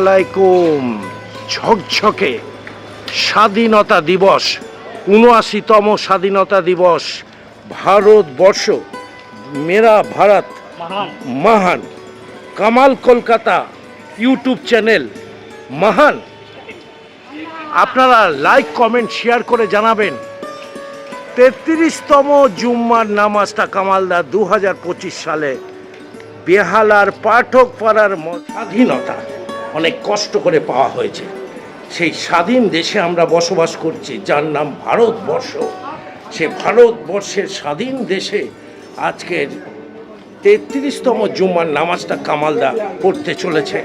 আলাইকুম। ঝকঝকে স্বাধীনতা দিবস উনআশিতম স্বাধীনতা দিবস ভারতবর্ষ মেরা ভারত মহান। কামাল কলকাতা ইউটিউব চ্যানেল মহান। আপনারা লাইক কমেন্ট শেয়ার করে জানাবেন। তেত্রিশতম জুম্মার নামাজটা কামালদা দু হাজার পঁচিশ সালে বেহালার পাঠক পাড়ার স্বাধীনতা। অনেক কষ্ট করে পাওয়া হয়েছে। সেই স্বাধীন দেশে আমরা বসবাস করছি, যার নাম ভারতবর্ষ। সে ভারতবর্ষের স্বাধীন দেশে আজকের তেত্রিশতম জুম্মার নামাজটা কামালদা পড়তে চলেছে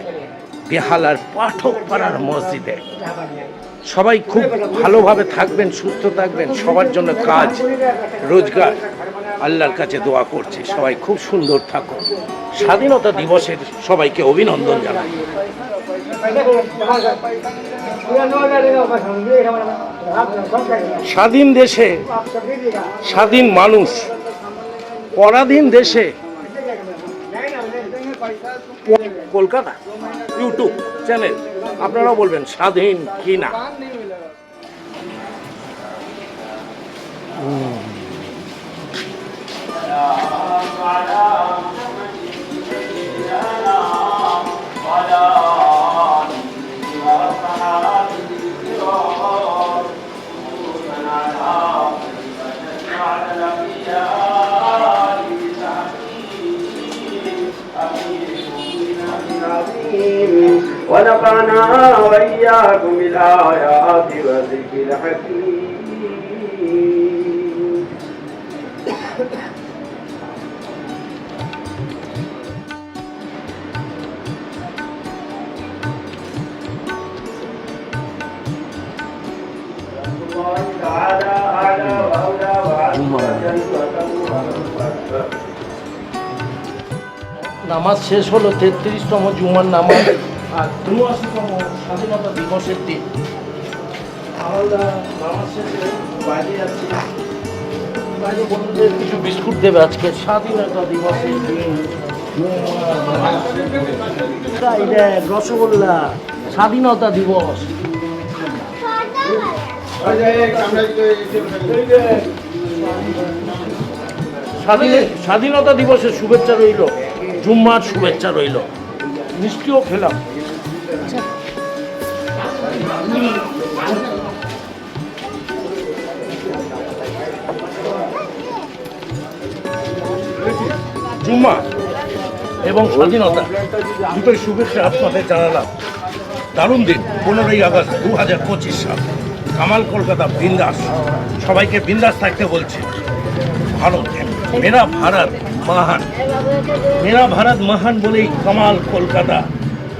বেহালার পাঠক পাড়ার মসজিদে। সবাই খুব ভালোভাবে থাকবেন, সুস্থ থাকবেন, সবার জন্য কাজ, রোজগার। আল্লাহর কাছে দোয়া করছি, সবাই খুব সুন্দর থাকুন। স্বাধীনতা দিবসের সবাইকে অভিনন্দন জানাই। স্বাধীন দেশে স্বাধীন মানুষ পরাধীন দেশে কলকাতা ইউটিউব চ্যানেল আপনারাও বলবেন স্বাধীন কি না? ونفعنا وإياكم بالآيات والذكر الحكيم الله تعالى أعلى وأولى وأعز وأجل وأكبر নামাজ শেষ হলো তেত্রিশতম জুমার নামাজ আর বিস্কুট দেবে স্বাধীনতা দিবসের দিন। রসগোল্লা, স্বাধীনতা দিবস। স্বাধীন- স্বাধীনতা দিবসের শুভেচ্ছা রইল। জুম্মার শুভেচ্ছা রইল। মিষ্টিও খেলাম। জুম্মা এবং স্বাধীনতা, দুটোই শুভেচ্ছা আপনাদের জানালাম। দারুণ দিন, পনেরোই আগস্ট দু হাজার পঁচিশ সাল। কামাল কলকাতা বিন্দাস। সবাইকে বিন্দাস থাকতে বলছি। ভারত, মেরা ভারত মহান। মেরা ভারত মহান বলেই কামাল কলকাতা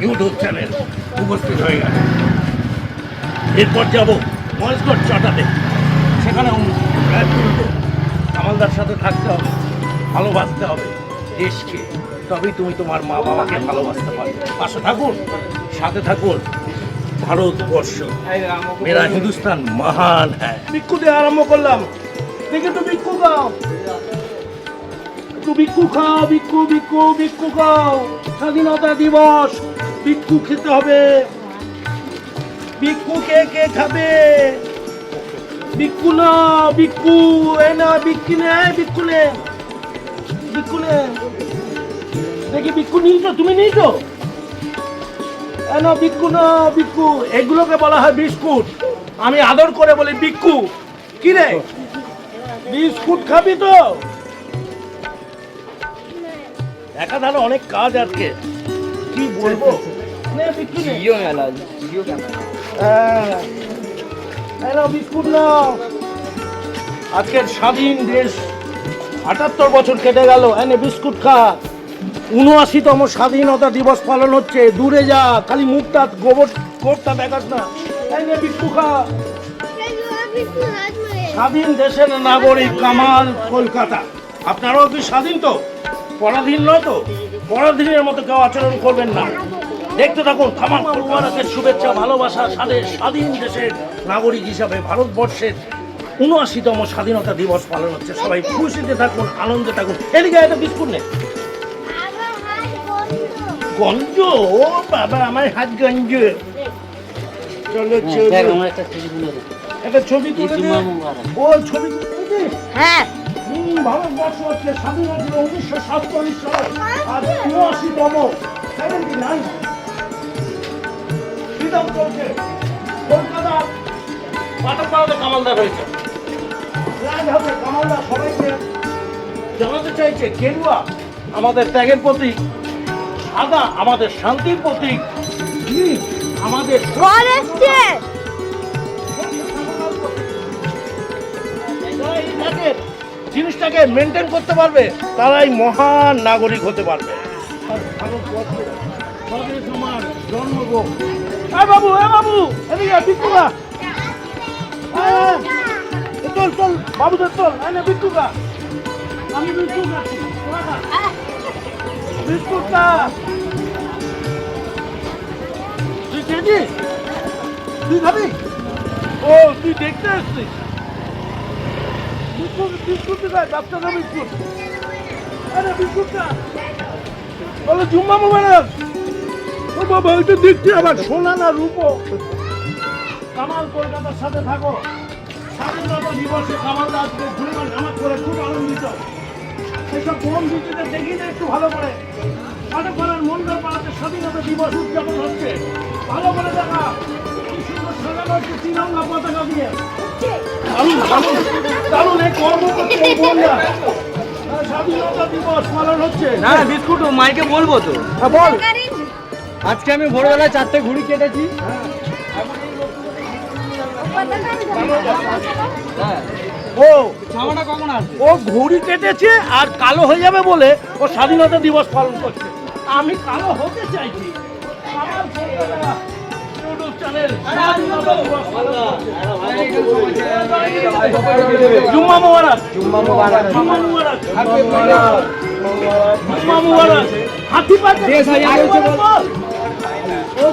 ইউটিউব চ্যানেল উপস্থিত হয়ে গেল এরপর যাব মহেশগড় চটাতে। সেখানে কামালদার সাথে থাকতে হবে, ভালোবাসতে হবে দেশকে। তবেই তুমি তোমার মা বাবাকে ভালোবাসতে পারবে। পাশে থাকুন, সাথে থাকুন। ভারতবর্ষ। মেরা হিন্দুস্তান মহান হ্যাঁ ভিক্ষু দিয়ে আরম্ভ করলাম। দেখে তো ভিক্ষু খাও। একটু ভিক্ষু খাও, ভিক্ষু ভিক্ষু ভিক্ষু খাও। স্বাধীনতা দিবস, ভিক্ষু খেতে হবে। ভিক্ষু কে কে খাবে? ভিক্ষু না, ভিক্ষু এ না, ভিক্ষু নে ভিক্ষু নে। ভিক্ষু নে। দেখি, ভিক্ষু নিয়েছো, তুমি নিয়েছো? না ভিক্ষু না, ভিক্ষু। এগুলোকে বলা হয় বিস্কুট। আমি আদর করে বলি ভিক্ষু। কি রে? বিস্কুট খাবি তো? একাধারে অনেক কাজ আজকে। কি বলব? ভিক্ষু নে। হ্যাঁ। এই বিস্কুট আজকের স্বাধীন দেশ আটাত্তর বছর কেটে গেল। এনে বিস্কুট খা। উনআশিতম স্বাধীনতা দিবস পালন হচ্ছে। দূরে যা, খালি মুখটা, গোবর, গোবরটা দেখাস না। এনে বিস্কুট খা। স্বাধীন দেশের নাগরিক কামাল কলকাতা। আপনারাও কি স্বাধীন তো? পরাধীন নয় তো? পরাধীনের মতো কেউ আচরণ করবেন না। দেখতে থাকুন কামাল কলকাতাকে শুভেচ্ছা ভালোবাসা সাথে স্বাধীন দেশের নাগরিক হিসাবে ভারতবর্ষের উনআশিতম স্বাধীনতা দিবস পালন হচ্ছে। সবাই খুশিতে থাকুন আনন্দে থাকুন। এদিকে একটা বিস্কুট নেই গঞ্জ? ও বাবা আমার হাত গঞ্জ। চলো হ্যাঁ, একটা ছবি তুলে। ও ছবি তুলে হ্যাঁ। ভারতবর্ষ হচ্ছে স্বাধীন হয়েছিল উনিশশো সাতচল্লিশ সালে আর উনআশিতম। Seventy nine. ফ্রিডম চলছে কলকাতা পাটাপাড়াতে কামালদার হয়েছে। রাজহাটে কামালদার সবাইকে জানাতে চাইছে গেরুয়া আমাদের ত্যাগের প্রতীক সাদা আমাদের শান্তির প্রতীক আমাদের জিনিসটাকে মেনটেন করতে পারবে তারাই মহান নাগরিক হতে পারবে। জন্মভূম। এ বাবু এ বাবু, এদিকে। এ চল চল, বাবুদের চল এনে বিট্টুকা আমি খাচ্ছি বিস্কুটটা তুই খেয়েছিস তুই খাবি ও, তুই দেখতে এসছিস বিস্কুট বিস্কুট দিবে বাচ্চাদের বিস্কুট আরে বিস্কুটটা বলো, জুম্মা মোবারক ও বাবা ওইটা দেখছি আবার সোনা না রূপো। কামাল কলকাতার সাথে থাকো। স্বাধীনতা দিবসে কামাল আজকে জামাত করে খুব আনন্দিত। সেসব বোম বিদ্যুতের দেখি না একটু ভালো করে। সাড়ে পাড়ার মন্ডল পাড়াতে স্বাধীনতা দিবস উদযাপন হচ্ছে। ভালো করে দেখা। সাজানো হচ্ছে তিরঙ্গা পতাকা দিয়ে। দারুণ দারুণ দারুণ এই কর্ম করছে স্বাধীনতা দিবস পালন হচ্ছে। না বিস্কুট মাইকে বলব তো। হ্যাঁ, বল। আজকে আমি ভোরবেলায় চারটে ঘুড়ি কেটেছি। হ্যাঁ ও ঘুড়ি কেটেছে আর কালো হয়ে যাবে বলে ও স্বাধীনতা দিবস পালন করছে। আমি কালো হতে চাইছি। আমার কলকাতা ইউটিউব চ্যানেল স্বাধীনতা দিবস পালন করছে। জুম্মা মোবারক। জুম্মা মোবারক। জুম্মা মোবারক। জুম্মা মোবারক। হাতি পাচ্ছে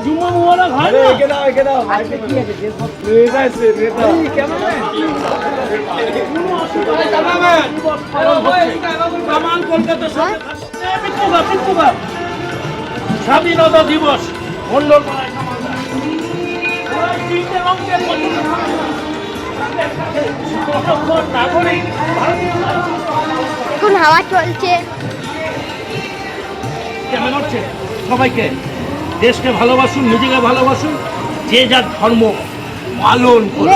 জুম্মা মোবারক হয় না? একে দাও একে দাও। কি আছে আছে বিট্টুদা। স্বাধীনতা দিবস। মন্ডল এখন হাওয়া চলছে। কেমন হচ্ছে? সবাইকে। দেশকে ভালোবাসুন নিজেকে ভালোবাসুন যে যার ধর্ম পালন করুন।